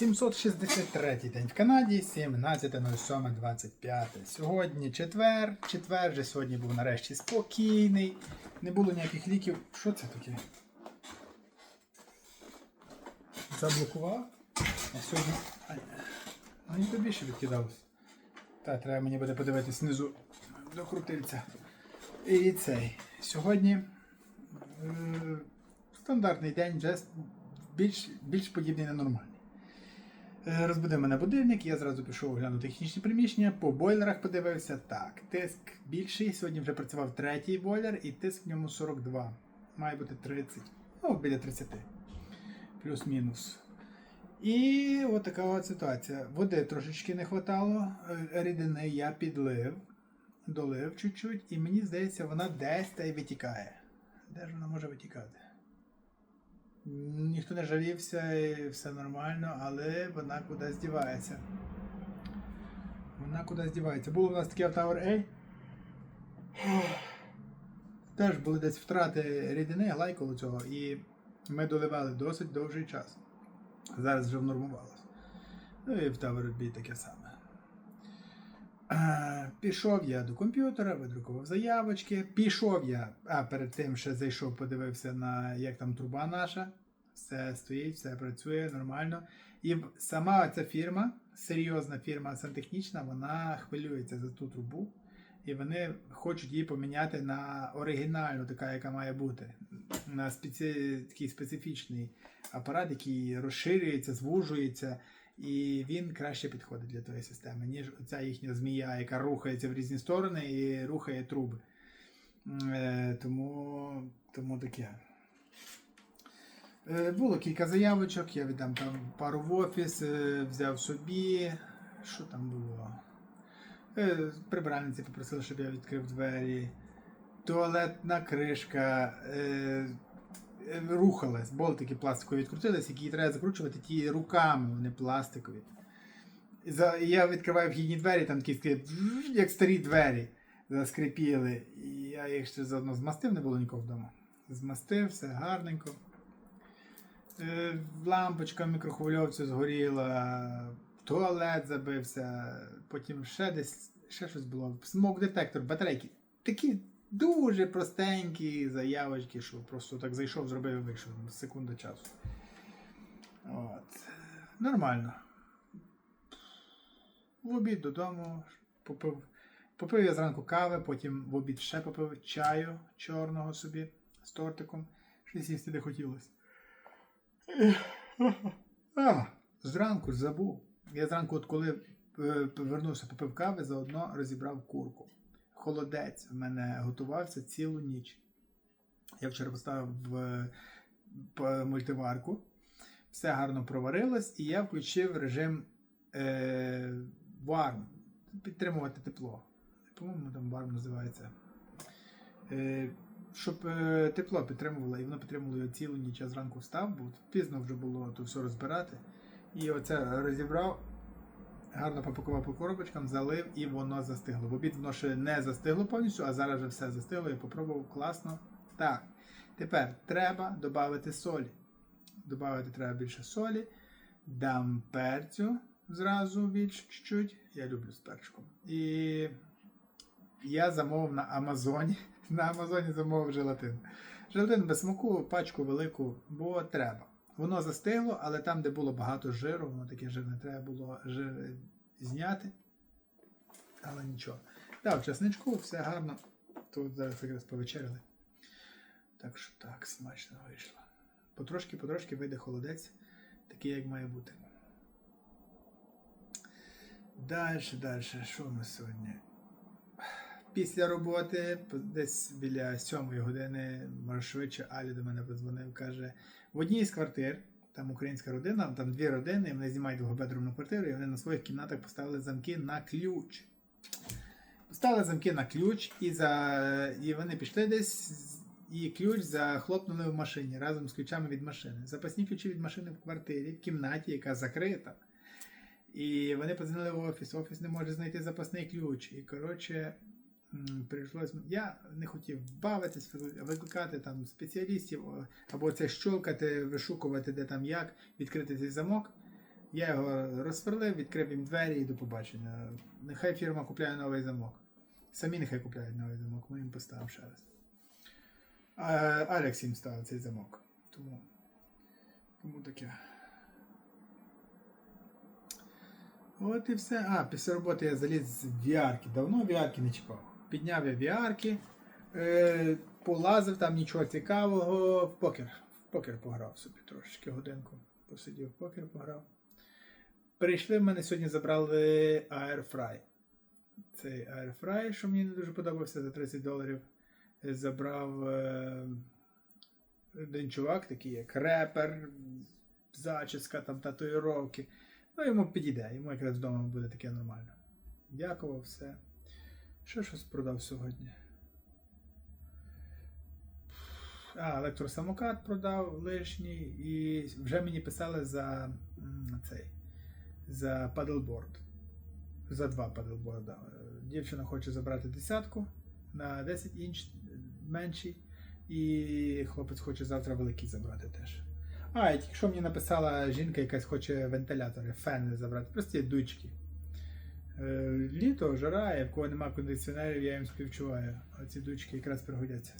763 день в Канаді, 17.07.25. Сьогодні четвер. Четвер вже сьогодні був нарешті спокійний. Не було ніяких ліків. Що це таке? Заблокував? А сьогодні. Ай, він тобі ще відкидався. Та, треба мені буде подивитись знизу до крутильця. І цей. Сьогодні е, стандартний день, вже більш, більш подібний на нормальний. Е, Розбудив мене будильник, я зразу пішов оглянути технічні приміщення, по бойлерах подивився. Так, тиск більший. Сьогодні вже працював третій бойлер, і тиск в ньому 42. Має бути 30. Ну, біля 30. Плюс-мінус. І от така от ситуація. Води трошечки не вистачало, рідини я підлив, долив чуть-чуть, і мені здається, вона десь та й витікає. Де ж вона може витікати? Ніхто не жалівся, і все нормально, але вона кудись дівається. Вона кудись дівається. Було у нас таке в Tower A. Теж були десь втрати рідини, глайколу цього, і ми доливали досить довгий час. Зараз вже внормувалося. Ну і в Tower B таке саме. Пішов я до комп'ютера, видрукував заявочки. Пішов я, а перед тим ще зайшов, подивився на як там труба наша. Все стоїть, все працює нормально. І сама ця фірма, серйозна фірма сантехнічна, вона хвилюється за ту трубу. І вони хочуть її поміняти на оригінальну, така, яка має бути. На спеці... такий специфічний апарат, який розширюється, звужується. І він краще підходить для тої системи, ніж ця їхня змія, яка рухається в різні сторони і рухає труби. Е, тому, тому таке. Е, було кілька заявочок, я віддам там пару в офіс, е, взяв собі. Що там було? Е, прибиральниці попросили, щоб я відкрив двері. Туалетна кришка. Рухалась, болтики пластикові відкрутились, які треба закручувати ті руками, вони пластикові. Я відкриваю вхідні двері, там такі скрип, як старі двері заскрипіли. І я їх ще заодно змастив, не було нікого вдома. Змастив, все гарненько. Е, лампочка в мікрохвильовці згоріла, туалет забився, потім ще десь ще щось було. Смок детектор, батарейки. Такі дуже простенькі заявочки, що просто так зайшов, зробив і вийшов. Секунда часу. От. Нормально. В обід додому попив. Попив я зранку кави, потім в обід ще попив чаю чорного собі з тортиком. Щось їсти не хотілося. А, зранку забув. Я зранку, от коли е, повернувся, попив кави, заодно розібрав курку. Холодець в мене готувався цілу ніч. Я вчора поставив мультиварку, все гарно проварилось, і я включив режим е, варм, підтримувати тепло. По-моєму, там варм називається. Е, щоб е, тепло підтримувало, і воно підтримувало його цілу ніч. Я зранку встав, бо пізно вже було то все розбирати. І оце розібрав, гарно попакував по коробочкам, залив і воно застигло. В обід воно ще не застигло повністю, а зараз вже все застигло. Я попробував класно. Так. Тепер треба додати солі. Добавити треба більше солі. Дам перцю зразу більше чуть-чуть. Я люблю з перчиком. І я замовив на Амазоні. На Амазоні замовив желатин. Желатин без смаку, пачку велику, бо треба. Воно застигло, але там, де було багато жиру, воно таке жирне, треба було жир зняти. Але нічого. Дав чесничку, все гарно. Тут зараз якраз повечеряли. Так що так, смачно вийшло. Потрошки-потрошки вийде холодець, такий, як має бути. Далі, далі, що нас сьогодні? Після роботи, десь біля сьомої години, може швидше, Алі до мене подзвонив, каже, в одній з квартир, там українська родина, там дві родини, вони знімають двохбедромну квартиру, і вони на своїх кімнатах поставили замки на ключ. Поставили замки на ключ, і, за... і вони пішли десь, і ключ захлопнули в машині разом з ключами від машини. Запасні ключі від машини в квартирі, в кімнаті, яка закрита. І вони подзвонили в офіс, офіс не може знайти запасний ключ. І коротше, прийшлось. Я не хотів бавитись, викликати там спеціалістів або це щолкати, вишукувати, де там як, відкрити цей замок. Я його розсверлив, відкрив їм двері і до побачення. Нехай фірма купляє новий замок. Самі нехай купляють новий замок, ми їм поставимо ще раз. А, Алекс їм ставив цей замок. Тому, тому таке. От і все. А, після роботи я заліз в VR-ки. Давно VR-ки не чіпав. Підняв я VR-ки, е, полазив там нічого цікавого. В покер. В покер пограв собі трошечки годинку. Посидів в покер, пограв. Прийшли в мене сьогодні забрали Airfry. Цей Airfry, що мені не дуже подобався за 30 доларів. Забрав е, один чувак, такий як репер, зачіска, там татуїровки. Ну, йому підійде, йому якраз вдома буде таке нормально. Дякував, все. Що щось продав сьогодні? А, електросамокат продав лишній, і вже мені писали за цей. За падлборд. За два падлборда. Дівчина хоче забрати десятку на 10 інч менший. І хлопець хоче завтра великий забрати теж. А, і тільки що мені написала жінка, якась хоче вентилятори, фени забрати, прості дуйчики. Е, літо, жара, і в кого нема кондиціонерів, я їм співчуваю. А ці дуйчики якраз пригодяться.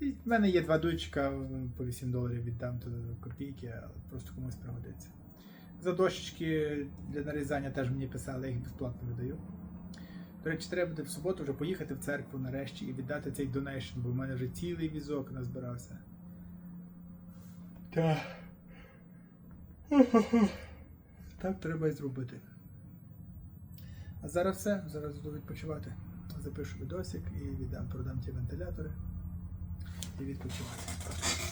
І в мене є два дуйчика, по 8 доларів віддам то копійки, але просто комусь пригодиться. За дощечки для нарізання теж мені писали, я їх безплатно видаю. До речі, треба буде в суботу вже поїхати в церкву нарешті і віддати цей донейшн, бо в мене вже цілий візок назбирався. Так. Так треба і зробити. А зараз все. Зараз буду відпочивати. Запишу відосик і віддам, продам ті вентилятори і відпочивати.